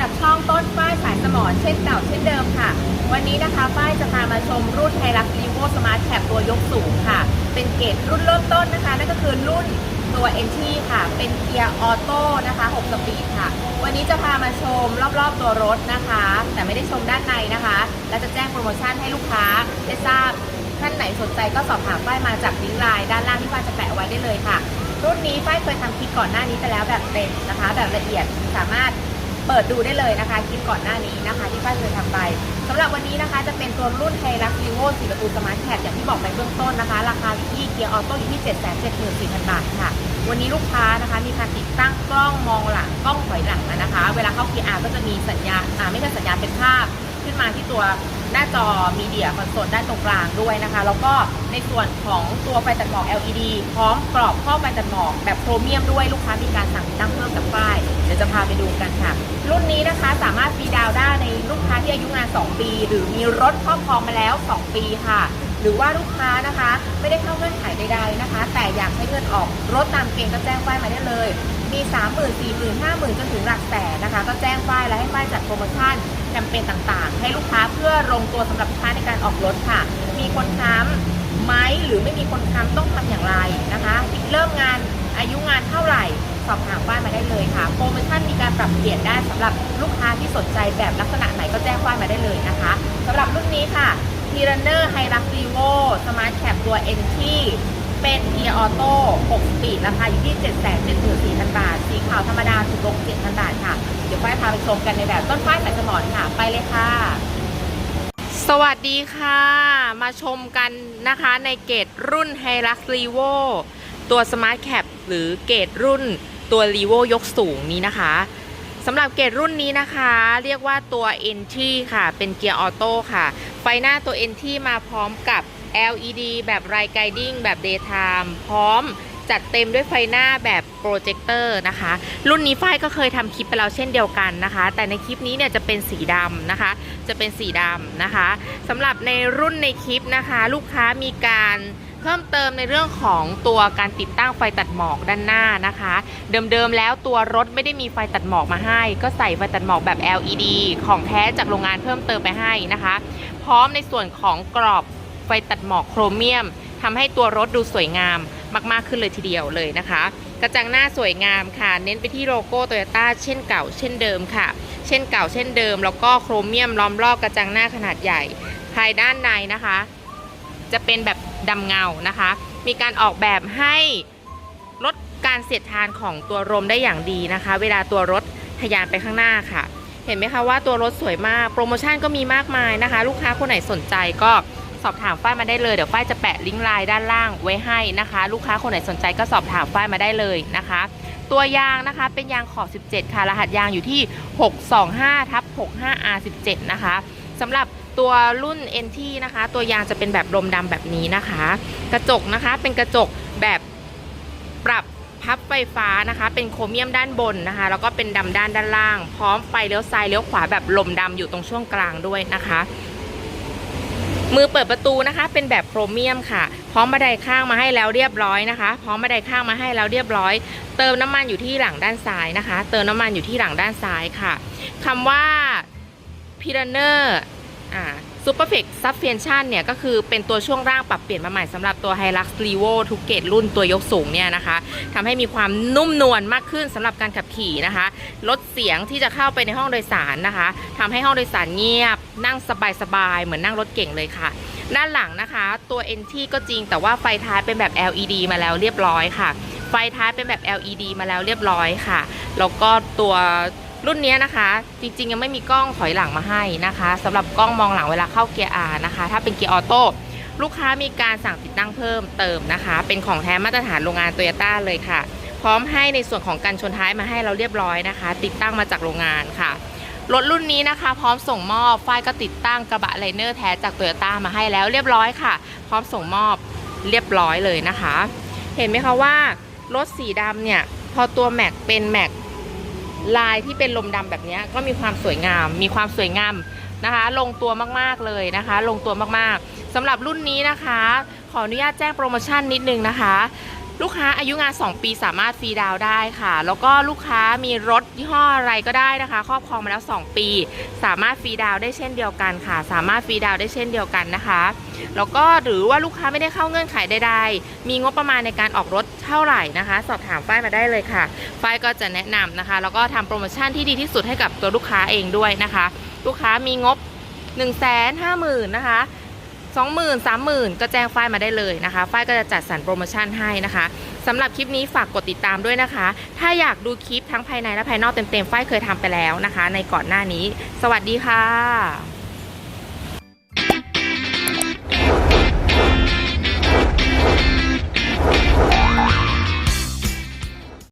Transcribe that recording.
กับช่องต้นฝ้ายสายสมอนเช่นเก่าเช่นเดิมค่ะ วันนี้นะคะฝ้ายจะพามาชมรุ่นไฮรักรีโวสมาร์ทแคปตัวยกสูงค่ะ เป็นเกรดรุ่นเริ่มต้นนะคะ นั่นก็คือรุ่นตัว n t ค่ะ เป็นเกียร์ออโต้นะคะ6สปีดค่ะ วันนี้จะพามาชมรอบๆตัวรถนะคะ แต่ไม่ได้ชมด้านในนะคะ และจะแจ้งโปรโมชั่นให้ลูกค้าได้ทราบท่านไหนสนใจก็สอบถามฝ้ายมาจากลิงก์ไลน์ด้านล่างที่ฝ้ายจะแปะไว้ได้เลยค่ะ รุ่นนี้ฝ้ายเคยทำคลิปก่อนหน้านี้ไปแล้วแบบเต็มนะคะ แบบละเอียดสามารถ เปิดดูได้เลยนะคะคลิปก่อนหน้านี้นะคะที่ป้าเคยทำไปสำหรับวันนี้นะคะจะเป็นตัวรุ่นไฮรักซีโวสีประตูสมาร์ทแคปอย่างที่บอกไปเบื้องต้นนะคะ ราคาอยู่ที่เกียร์ออโต้อยู่ที่ 7 7 4 0 0 0 บาทค่ะ วันนี้ลูกค้านะคะมีการติดตั้งกล้องมองหลังกล้องถอยหลังนะคะ เวลาเข้าเกียร์อาก็จะมีสัญญาณอ่าไม่ใช่สัญญาณเป็นภาพ ขึ้นมาที่ตัวหน้าจอมีเดียคอนโซลด้านตรงกลางด้วยนะคะ แล้วก็ในส่วนของตัวไฟตัดหมอก LED พร้อมกรอบข้อบไฟตัดหมอกแบบโครเมียมด้วยลูกค้ามีการสั่งติดตั้งเพิ่มจากป้าย เดี๋ยวจะพาไปดูกันค่ะ รุ่นนี้นะคะสามารถฟรีดาวน์ได้ในลูกค้าที่อายุงาน 2 ปี หรือมีรถครอบครองมาแล้ว 2 ปีค่ะ หรือว่าลูกค้านะคะ ไม่ได้เข้าเงื่อนไขใดๆนะคะ แต่อยากให้เงินออกรถตามเกณฑ์ก็แจ้งป้ายมาได้เลย มี 3 0 0 0 0 4 0 0 0 0 5 0,000จนถึงหลักแสนนะคะ ก็แจ้งป้ายและให้ป้ายจัดโปรโมชั่นแคมเปญต่างๆ ให้ลูกค้าเพื่อลงตัวสำหรับลูกค้าในการออกรถค่ะ มีคนค้ำไหมหรือไม่มีคนค้ำต้องทำอย่างไรนะคะเริ่มงานอายุงานเท่าไหร่สอบถามป้ายมาได้เลยค่ะ โปรโมชั่นมีการปรับเปลี่ยนได้สำหรับลูกค้าที่สนใจแบบลักษณะไหนก็แจ้งป้ายมาได้เลยนะคะสำหรับรุ่นนี้ค่ะ t i r a n n e r h i r u x r e v o Smart Cap ตัว N ที่ เป็นเกียร์ออโต้ 6 สปีด ราคาอยู่ที่ 7 7 4 0 0 0 บาท สีขาวธรรมดาถูกลง7,000 บาทค่ะ เดี๋ยวฝ้ายพาไปชมกันในแบบต้นฝ้ายสายสมอนค่ะ ไปเลยค่ะ สวัสดีค่ะ มาชมกันนะคะในเกรดรุ่น h i l u x r e v o ตัว Smart Cap หรือเกรดรุ่นตัว r e v o ยกสูงนี้นะคะสำหรับเกรดรุ่นนี้นะคะ เรียกว่าตัว NT ค่ะ เป็นเกียร์ออโต้ค่ะ ไฟหน้าตัว NT มาพร้อมกับ LED แบบ Right Guiding แบบ Daytime พร้อมจัดเต็มด้วยไฟหน้าแบบโปรเจคเตอร์นะคะ รุ่นนี้ฝ้ายก็เคยทำคลิปไปแล้วเช่นเดียวกันนะคะ แต่ในคลิปนี้เนี่ยจะเป็นสีดำนะคะ จะเป็นสีดำนะคะสำหรับในรุ่นในคลิปนะคะ ลูกค้ามีการเพิ่มเติมในเรื่องของตัวการติดตั้งไฟตัดหมอกด้านหน้านะคะ เดิมๆแล้วตัวรถไม่ได้มีไฟตัดหมอกมาให้ ก็ใส่ไฟตัดหมอกแบบ LED ของแท้จากโรงงานเพิ่มเติมไปให้นะคะ พร้อมในส่วนของกรอบ ไฟตัดหมอกโครเมียมทำให้ตัวรถดูสวยงามมากๆขึ้นเลยทีเดียวเลยนะคะ กระจังหน้าสวยงามค่ะ เน้นไปที่โลโก้โตโยต้าเช่นเก่าเช่นเดิมค่ะ เช่นเก่าเช่นเดิม แล้วก็โครเมียมล้อมรอบกระจังหน้าขนาดใหญ่ ภายด้านในนะคะ จะเป็นแบบดำเงานะคะ มีการออกแบบให้ลดการเสียดทานของตัวลมได้อย่างดีนะคะ เวลาตัวรถทะยานไปข้างหน้าค่ะ เห็นไหมคะว่าตัวรถสวยมาก โปรโมชั่นก็มีมากมายนะคะ ลูกค้าคนไหนสนใจก็ สอบถามฝ้ายมาได้เลยเดี๋ยวฝ้ายจะแปะลิงก์ไลน์ด้านล่างไว้ให้นะคะ ลูกค้าคนไหนสนใจก็สอบถามฝ้ายมาได้เลยนะคะ ตัวยางนะคะเป็นยางขอบ 17 ค่ะ รหัสยางอยู่ที่ 625ทับ 65R17 นะคะสำหรับตัวรุ่น NT นะคะ ตัวยางจะเป็นแบบลมดำแบบนี้นะคะ กระจกนะคะเป็นกระจกแบบปรับพับไฟฟ้านะคะ เป็นโครเมียมด้านบนนะคะ แล้วก็เป็นดำด้านด้านล่าง พร้อมไฟเลี้ยวซ้ายเลี้ยวขวาแบบลมดำอยู่ตรงช่วงกลางด้วยนะคะ มือเปิดประตูนะคะ เป็นแบบโครเมียมค่ะ พร้อมบันไดข้างมาให้แล้วเรียบร้อยนะคะ พร้อมบันไดข้างมาให้แล้วเรียบร้อย เติมน้ำมันอยู่ที่หลังด้านซ้ายนะคะ เติมน้ำมันอยู่ที่หลังด้านซ้ายค่ะคำว่า p i r a n e r อ่า Superflex Suspension เนี่ยก็คือเป็นตัวช่วงร่างปรับเปลี่ยนมาใหม่สำหรับตัว Hilux Revo ทุกเกรดรุ่นตัวยกสูงเนี่ยนะคะทำให้มีความนุ่มนวลมากขึ้นสำหรับการขับขี่นะคะ ลดเสียงที่จะเข้าไปในห้องโดยสารนะคะทำให้ห้องโดยสารเงียบ นั่งสบายๆ เหมือนนั่งรถเก่งเลยค่ะ ด้านหลังนะคะตัว NT ก็จริงแต่ว่าไฟท้ายเป็นแบบ LED มาแล้วเรียบร้อยค่ะไฟท้ายเป็นแบบ LED มาแล้วเรียบร้อยค่ะ แล้วก็ตัว รุ่นนี้นะคะ จริงๆยังไม่มีกล้องถอยหลังมาให้นะคะสำหรับกล้องมองหลังเวลาเข้าเกียร์ R นะคะ ถ้าเป็นเกียร์ออโต้ลูกค้ามีการสั่งติดตั้งเพิ่มเติมนะคะ เป็นของแท้มาตรฐานโรงงานโตโยต้าเลยค่ะ พร้อมให้ในส่วนของกันชนท้ายมาให้เราเรียบร้อยนะคะ ติดตั้งมาจากโรงงานค่ะ รถรุ่นนี้นะคะ พร้อมส่งมอบฝ้ายก็ติดตั้งกระบะไลเนอร์แท้จากโตโยต้ามาให้แล้วเรียบร้อยค่ะ พร้อมส่งมอบเรียบร้อยเลยนะคะ เห็นไหมคะว่ารถสีดำเนี่ยพอตัวแม็กเป็นแม็ก ลายที่เป็นลมดำแบบนี้ก็มีความสวยงาม มีความสวยงามนะคะ ลงตัวมากๆเลยนะคะ ลงตัวมากๆสำหรับรุ่นนี้นะคะ ขออนุญาตแจ้งโปรโมชั่นนิดนึงนะคะ ลูกค้าอายุงาน 2 ปีสามารถฟรีดาวได้ค่ะ แล้วก็ลูกค้ามีรถยี่ห้ออะไรก็ได้นะคะ ครอบครองมาแล้ว 2 ปี สามารถฟรีดาวได้เช่นเดียวกันค่ะ สามารถฟรีดาวได้เช่นเดียวกันนะคะ แล้วก็หรือว่าลูกค้าไม่ได้เข้าเงื่อนไขใดๆ มีงบประมาณในการออกรถเท่าไหร่นะคะ สอบถามฝ้ายมาได้เลยค่ะฝ้ายก็จะแนะนำนะคะ แล้วก็ทำโปรโมชั่นที่ดีที่สุดให้กับตัวลูกค้าเองด้วยนะคะ ลูกค้ามีงบ 1 5 0 0 0 0นะคะ 20,000 30,000 ก็แจ้งฝ้ายมาได้เลยนะคะฝ้ายก็จะจัดสรรโปรโมชั่นให้นะคะสำหรับคลิปนี้ฝากกดติดตามด้วยนะคะ ถ้าอยากดูคลิปทั้งภายในและภายนอกเต็มๆฝ้ายเคยทำไปแล้วนะคะ ในก่อนหน้านี้ สวัสดีค่ะ